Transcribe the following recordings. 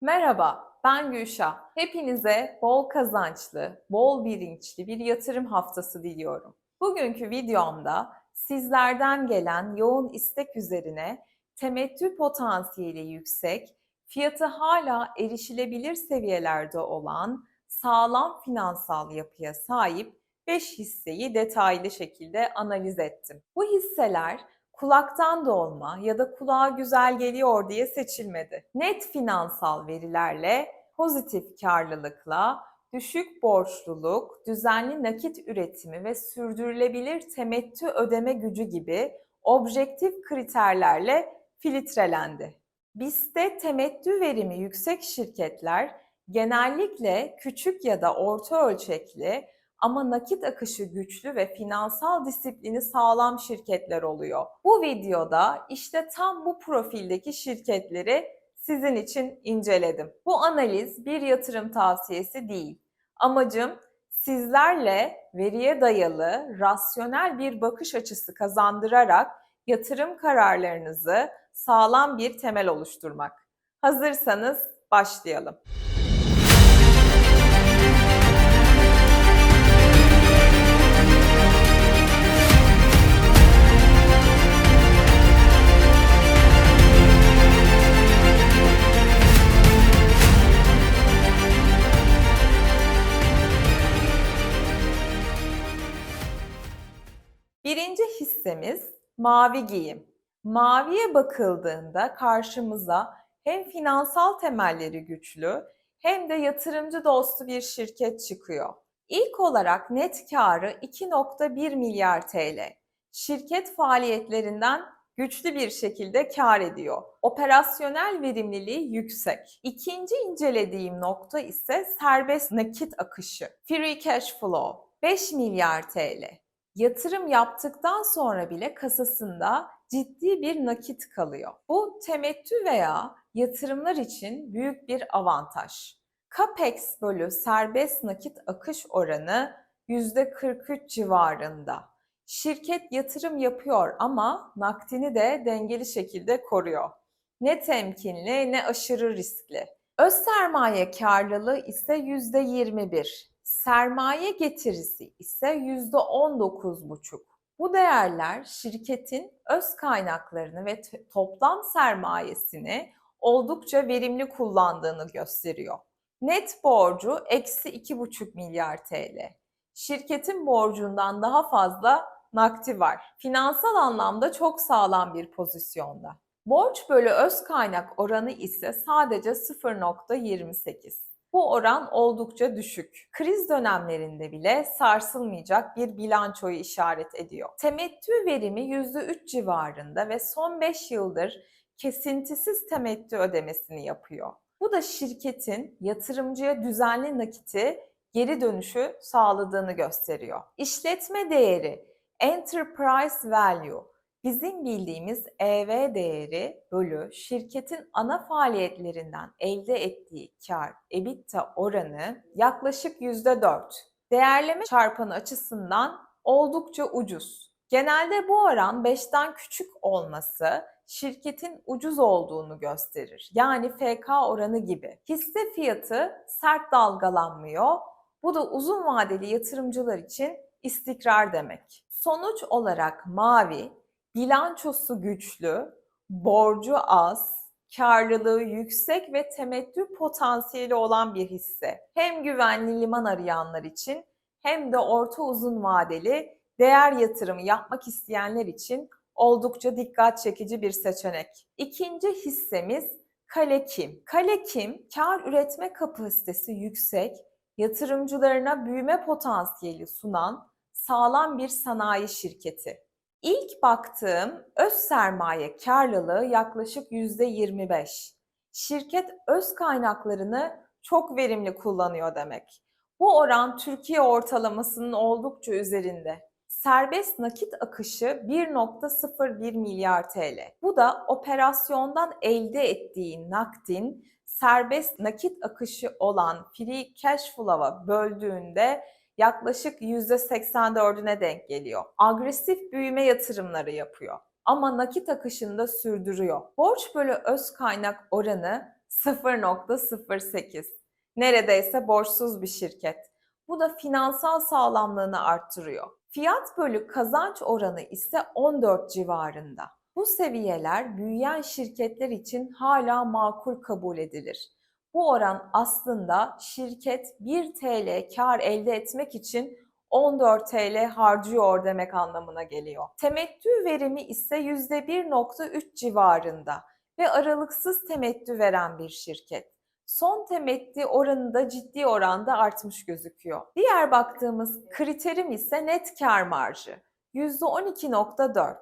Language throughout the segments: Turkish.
Merhaba, ben Gülşah. Hepinize bol kazançlı, bol bilinçli bir yatırım haftası diliyorum. Bugünkü videomda sizlerden gelen yoğun istek üzerine temettü potansiyeli yüksek, fiyatı hala erişilebilir seviyelerde olan sağlam finansal yapıya sahip 5 hisseyi detaylı şekilde analiz ettim. Bu hisseler kulaktan dolma ya da kulağa güzel geliyor diye seçilmedi. Net finansal verilerle, pozitif karlılıkla, düşük borçluluk, düzenli nakit üretimi ve sürdürülebilir temettü ödeme gücü gibi objektif kriterlerle filtrelendi. BIST'te temettü verimi yüksek şirketler genellikle küçük ya da orta ölçekli ama nakit akışı güçlü ve finansal disiplini sağlam şirketler oluyor. Bu videoda işte tam bu profildeki şirketleri sizin için inceledim. Bu analiz bir yatırım tavsiyesi değil. Amacım sizlerle veriye dayalı, rasyonel bir bakış açısı kazandırarak yatırım kararlarınızı sağlam bir temel oluşturmak. Hazırsanız başlayalım. Hissemiz mavi giyim. Maviye bakıldığında karşımıza hem finansal temelleri güçlü hem de yatırımcı dostu bir şirket çıkıyor. İlk olarak net karı 2.1 milyar TL. Şirket faaliyetlerinden güçlü bir şekilde kar ediyor. Operasyonel verimliliği yüksek. İkinci incelediğim nokta ise serbest nakit akışı. Free cash flow 5 milyar TL yatırım yaptıktan sonra bile kasasında ciddi bir nakit kalıyor. Bu temettü veya yatırımlar için büyük bir avantaj. CAPEX bölü serbest nakit akış oranı %43 civarında. Şirket yatırım yapıyor ama nakdini de dengeli şekilde koruyor. Ne temkinli ne aşırı riskli. Öz sermaye karlılığı ise %21 sermaye getirisi ise %19,5. Bu değerler şirketin öz kaynaklarını ve toplam sermayesini oldukça verimli kullandığını gösteriyor. Net borcu eksi 2,5 milyar TL. Şirketin borcundan daha fazla nakdi var. Finansal anlamda çok sağlam bir pozisyonda. Borç bölü öz kaynak oranı ise sadece 0.28. Bu oran oldukça düşük. Kriz dönemlerinde bile sarsılmayacak bir bilançoyu işaret ediyor. Temettü verimi %3 civarında ve son 5 yıldır kesintisiz temettü ödemesini yapıyor. Bu da şirketin yatırımcıya düzenli nakiti geri dönüşü sağladığını gösteriyor. İşletme değeri, enterprise value Bizim bildiğimiz EV değeri bölü şirketin ana faaliyetlerinden elde ettiği kar EBITDA oranı yaklaşık %4. Değerleme çarpanı açısından oldukça ucuz. Genelde bu oran 5'ten küçük olması şirketin ucuz olduğunu gösterir. Yani FK oranı gibi. Hisse fiyatı sert dalgalanmıyor. Bu da uzun vadeli yatırımcılar için istikrar demek. Sonuç olarak mavi bilançosu güçlü, borcu az, karlılığı yüksek ve temettü potansiyeli olan bir hisse. Hem güvenli liman arayanlar için hem de orta uzun vadeli değer yatırımı yapmak isteyenler için oldukça dikkat çekici bir seçenek. İkinci hissemiz Kalekim. Kalekim kar üretme kapasitesi yüksek, yatırımcılarına büyüme potansiyeli sunan sağlam bir sanayi şirketi. İlk baktığım öz sermaye karlılığı yaklaşık %25. Şirket öz kaynaklarını çok verimli kullanıyor demek. Bu oran Türkiye ortalamasının oldukça üzerinde. Serbest nakit akışı 1.01 milyar TL. Bu da operasyondan elde ettiği nakdin serbest nakit akışı olan free cash flow'a böldüğünde yaklaşık %84'üne denk geliyor. Agresif büyüme yatırımları yapıyor ama nakit akışında sürdürüyor. Borç bölü öz kaynak oranı 0.08. Neredeyse borçsuz bir şirket. Bu da finansal sağlamlığını arttırıyor. Fiyat bölü kazanç oranı ise 14 civarında. Bu seviyeler büyüyen şirketler için hala makul kabul edilir. Bu oran aslında şirket 1 TL kar elde etmek için 14 TL harcıyor demek anlamına geliyor. Temettü verimi ise %1.3 civarında ve aralıksız temettü veren bir şirket. Son temettü oranı ciddi oranda artmış gözüküyor. Diğer baktığımız kriterim ise net kar marjı. %12.4.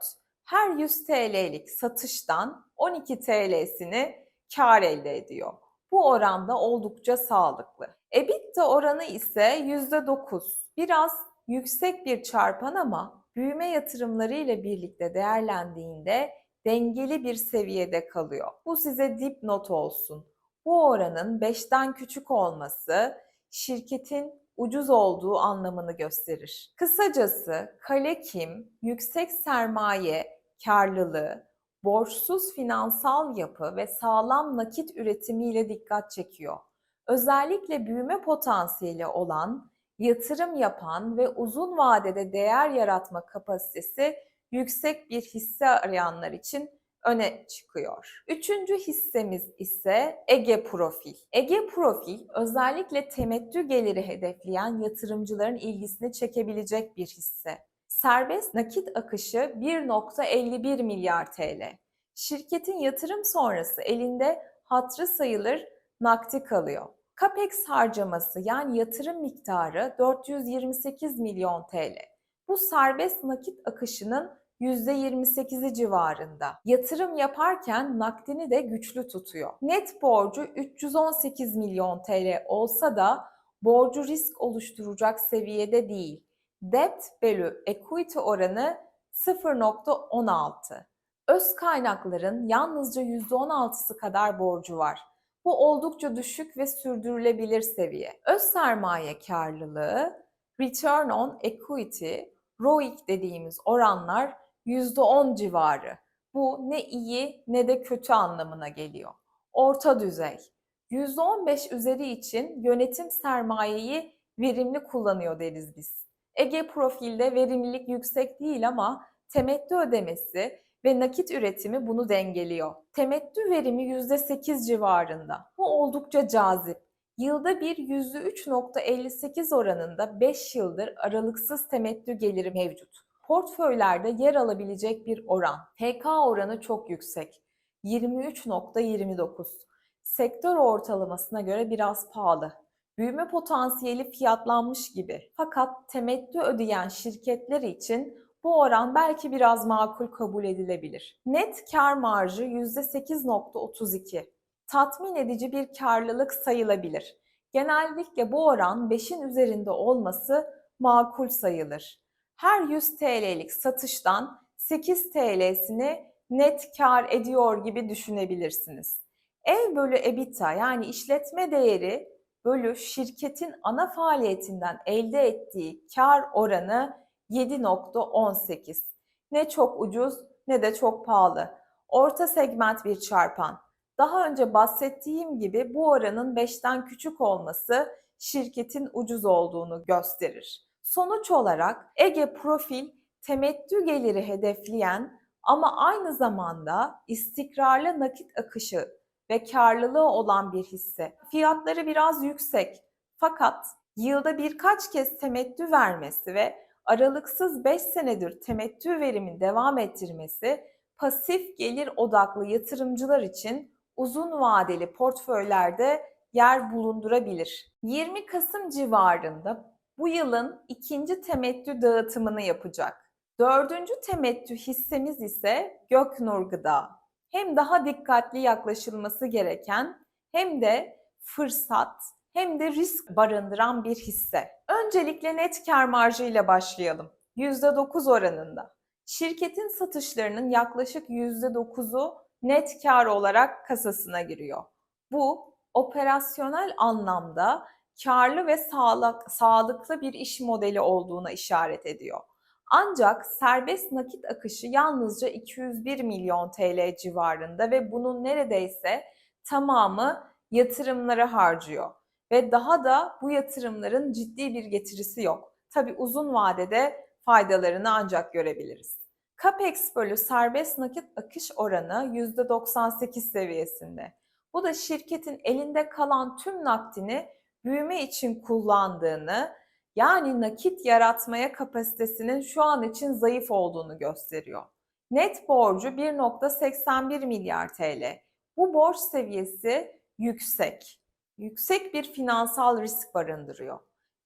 Her 100 TL'lik satıştan 12 TL'sini kar elde ediyor. Bu oranda oldukça sağlıklı. EBITDA oranı ise %9. Biraz yüksek bir çarpan ama büyüme yatırımları ile birlikte değerlendiğinde dengeli bir seviyede kalıyor. Bu size dipnot olsun. Bu oranın 5'ten küçük olması şirketin ucuz olduğu anlamını gösterir. Kısacası kale kim, yüksek sermaye, karlılığı, borçsuz finansal yapı ve sağlam nakit üretimiyle dikkat çekiyor. Özellikle büyüme potansiyeli olan, yatırım yapan ve uzun vadede değer yaratma kapasitesi yüksek bir hisse arayanlar için öne çıkıyor. Üçüncü hissemiz ise Ege Profil. Ege Profil özellikle temettü geliri hedefleyen yatırımcıların ilgisini çekebilecek bir hisse. Serbest nakit akışı 1.51 milyar TL. Şirketin yatırım sonrası elinde hatrı sayılır nakdi kalıyor. CAPEX harcaması yani yatırım miktarı 428 milyon TL. Bu serbest nakit akışının %28'i civarında. Yatırım yaparken nakdini de güçlü tutuyor. Net borcu 318 milyon TL olsa da borcu risk oluşturacak seviyede değil. Debt bölü equity oranı 0.16. Öz kaynakların yalnızca %16'sı kadar borcu var. Bu oldukça düşük ve sürdürülebilir seviye. Öz sermaye karlılığı, return on equity, ROIC dediğimiz oranlar %10 civarı. Bu ne iyi ne de kötü anlamına geliyor. Orta düzey. %15 üzeri için yönetim sermayeyi verimli kullanıyor deriz biz. Ege profilde verimlilik yüksek değil ama temettü ödemesi ve nakit üretimi bunu dengeliyor. Temettü verimi %8 civarında. Bu oldukça cazip. Yılda bir %3.58 oranında 5 yıldır aralıksız temettü geliri mevcut. Portföylerde yer alabilecek bir oran. TK oranı çok yüksek. 23.29. Sektör ortalamasına göre biraz pahalı. Büyüme potansiyeli fiyatlanmış gibi. Fakat temettü ödeyen şirketler için bu oran belki biraz makul kabul edilebilir. Net kar marjı %8.32. Tatmin edici bir karlılık sayılabilir. Genellikle bu oran 5'in üzerinde olması makul sayılır. Her 100 TL'lik satıştan 8 TL'sini net kar ediyor gibi düşünebilirsiniz. Ev bölü EBITDA yani işletme değeri bölü şirketin ana faaliyetinden elde ettiği kar oranı 7.18. Ne çok ucuz ne de çok pahalı. Orta segment bir çarpan. Daha önce bahsettiğim gibi bu oranın 5'ten küçük olması şirketin ucuz olduğunu gösterir. Sonuç olarak Ege Profil temettü geliri hedefleyen ama aynı zamanda istikrarlı nakit akışı ve karlılığı olan bir hisse. Fiyatları biraz yüksek fakat yılda birkaç kez temettü vermesi ve aralıksız 5 senedir temettü verimin devam ettirmesi pasif gelir odaklı yatırımcılar için uzun vadeli portföylerde yer bulundurabilir. 20 Kasım civarında bu yılın ikinci temettü dağıtımını yapacak. Dördüncü temettü hissemiz ise Göknur Gıda. Hem daha dikkatli yaklaşılması gereken hem de fırsat hem de risk barındıran bir hisse. Öncelikle net kar marjı ile başlayalım. %9 oranında. Şirketin satışlarının yaklaşık %9'u net kar olarak kasasına giriyor. Bu operasyonel anlamda karlı ve sağlık, sağlıklı bir iş modeli olduğuna işaret ediyor. Ancak serbest nakit akışı yalnızca 201 milyon TL civarında ve bunun neredeyse tamamı yatırımlara harcıyor ve daha da bu yatırımların ciddi bir getirisi yok. Tabi uzun vadede faydalarını ancak görebiliriz. CAPEX bölü serbest nakit akış oranı %98 seviyesinde. Bu da şirketin elinde kalan tüm nakdini büyüme için kullandığını, yani nakit yaratmaya kapasitesinin şu an için zayıf olduğunu gösteriyor. Net borcu 1.81 milyar TL. Bu borç seviyesi yüksek. Yüksek bir finansal risk barındırıyor.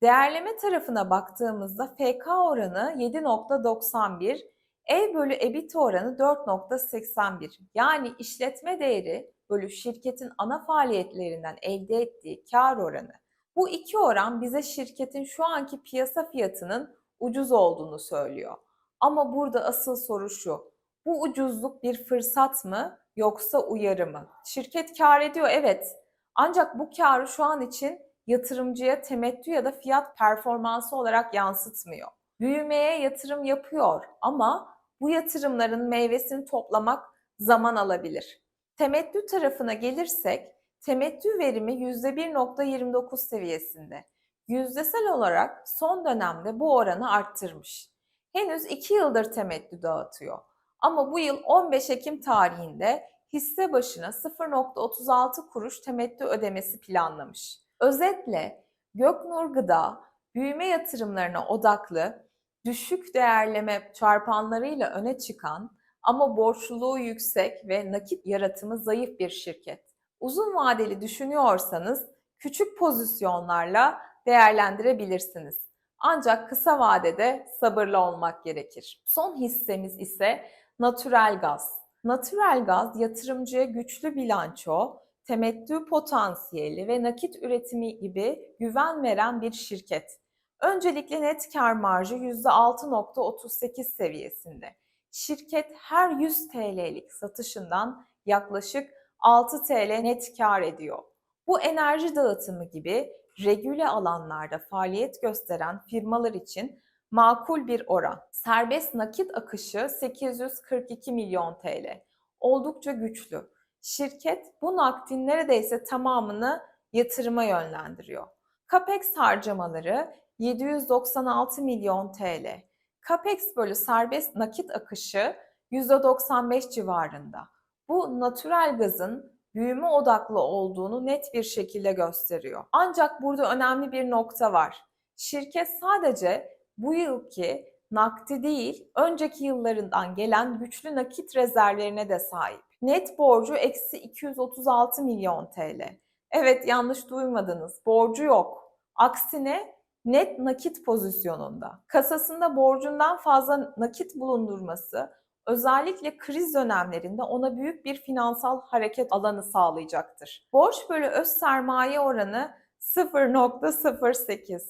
Değerleme tarafına baktığımızda FK oranı 7.91, E bölü EBITDA oranı 4.81. Yani işletme değeri bölü şirketin ana faaliyetlerinden elde ettiği kar oranı. Bu iki oran bize şirketin şu anki piyasa fiyatının ucuz olduğunu söylüyor. Ama burada asıl soru şu. Bu ucuzluk bir fırsat mı yoksa uyarı mı? Şirket kar ediyor evet. Ancak bu karı şu an için yatırımcıya temettü ya da fiyat performansı olarak yansıtmıyor. Büyümeye yatırım yapıyor ama bu yatırımların meyvesini toplamak zaman alabilir. Temettü tarafına gelirsek, temettü verimi %1.29 seviyesinde. Yüzdesel olarak son dönemde bu oranı arttırmış. Henüz 2 yıldır temettü dağıtıyor. Ama bu yıl 15 Ekim tarihinde hisse başına 0.36 kuruş temettü ödemesi planlamış. Özetle Göknur Gıda büyüme yatırımlarına odaklı, düşük değerleme çarpanlarıyla öne çıkan ama borçluluğu yüksek ve nakit yaratımı zayıf bir şirket. Uzun vadeli düşünüyorsanız küçük pozisyonlarla değerlendirebilirsiniz. Ancak kısa vadede sabırlı olmak gerekir. Son hissemiz ise natürel gaz. Natürel gaz yatırımcıya güçlü bilanço, temettü potansiyeli ve nakit üretimi gibi güven veren bir şirket. Öncelikle net kar marjı %6.38 seviyesinde. Şirket her 100 TL'lik satışından yaklaşık 6 TL net kar ediyor. Bu enerji dağıtımı gibi regüle alanlarda faaliyet gösteren firmalar için makul bir oran. Serbest nakit akışı 842 milyon TL. Oldukça güçlü. Şirket bu nakdin neredeyse tamamını yatırıma yönlendiriyor. CAPEX harcamaları 796 milyon TL. CAPEX bölü serbest nakit akışı %95 civarında. Bu natürel gazın büyüme odaklı olduğunu net bir şekilde gösteriyor. Ancak burada önemli bir nokta var. Şirket sadece bu yılki nakdi değil, önceki yıllarından gelen güçlü nakit rezervlerine de sahip. Net borcu eksi 236 milyon TL. Evet yanlış duymadınız, borcu yok. Aksine net nakit pozisyonunda. Kasasında borcundan fazla nakit bulundurması özellikle kriz dönemlerinde ona büyük bir finansal hareket alanı sağlayacaktır. Borç bölü öz sermaye oranı 0.08.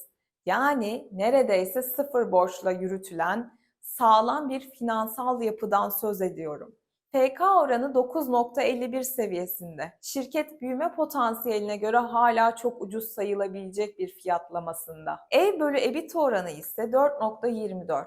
Yani neredeyse sıfır borçla yürütülen sağlam bir finansal yapıdan söz ediyorum. PK oranı 9.51 seviyesinde. Şirket büyüme potansiyeline göre hala çok ucuz sayılabilecek bir fiyatlamasında. E bölü EBITDA oranı ise 4.24.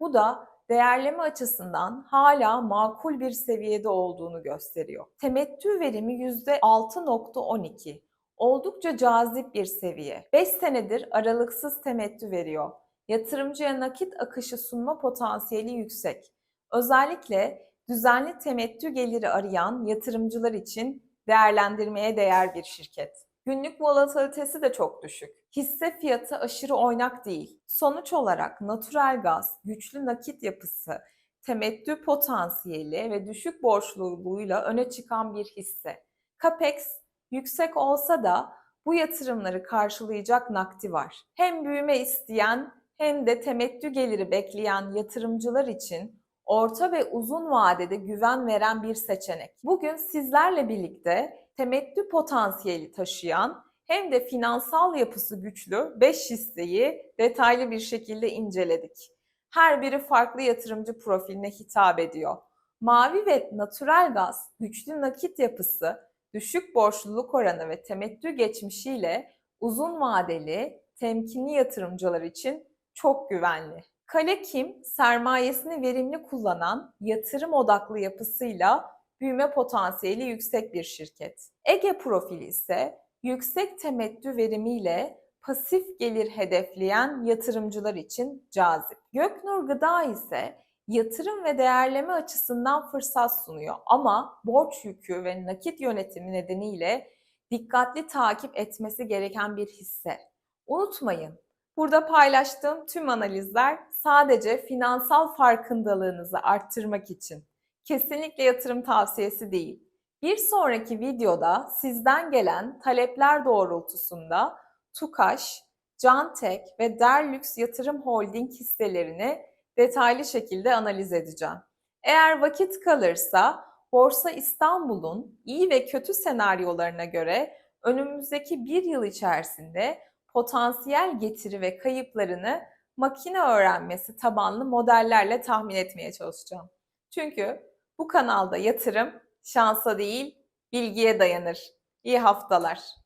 Bu da değerleme açısından hala makul bir seviyede olduğunu gösteriyor. Temettü verimi %6.12. Oldukça cazip bir seviye. 5 senedir aralıksız temettü veriyor. Yatırımcıya nakit akışı sunma potansiyeli yüksek. Özellikle düzenli temettü geliri arayan yatırımcılar için değerlendirmeye değer bir şirket. Günlük volatilitesi de çok düşük. Hisse fiyatı aşırı oynak değil. Sonuç olarak natürel gaz, güçlü nakit yapısı, temettü potansiyeli ve düşük borçluluğuyla öne çıkan bir hisse. Capex yüksek olsa da bu yatırımları karşılayacak nakdi var. Hem büyüme isteyen hem de temettü geliri bekleyen yatırımcılar için orta ve uzun vadede güven veren bir seçenek. Bugün sizlerle birlikte temettü potansiyeli taşıyan hem de finansal yapısı güçlü 5 hisseyi detaylı bir şekilde inceledik. Her biri farklı yatırımcı profiline hitap ediyor. Mavi ve natürel gaz, güçlü nakit yapısı, düşük borçluluk oranı ve temettü geçmişiyle uzun vadeli, temkinli yatırımcılar için çok güvenli. Kale Kim, sermayesini verimli kullanan yatırım odaklı yapısıyla büyüme potansiyeli yüksek bir şirket. Ege profili ise yüksek temettü verimiyle pasif gelir hedefleyen yatırımcılar için cazip. Göknur Gıda ise yatırım ve değerleme açısından fırsat sunuyor ama borç yükü ve nakit yönetimi nedeniyle dikkatli takip etmesi gereken bir hisse. Unutmayın, burada paylaştığım tüm analizler sadece finansal farkındalığınızı arttırmak için. Kesinlikle yatırım tavsiyesi değil. Bir sonraki videoda sizden gelen talepler doğrultusunda Tukaş, Cantek ve Derlüks Yatırım Holding hisselerini detaylı şekilde analiz edeceğim. Eğer vakit kalırsa Borsa İstanbul'un iyi ve kötü senaryolarına göre önümüzdeki bir yıl içerisinde potansiyel getiri ve kayıplarını makine öğrenmesi tabanlı modellerle tahmin etmeye çalışacağım. Çünkü bu kanalda yatırım şansa değil bilgiye dayanır. İyi haftalar.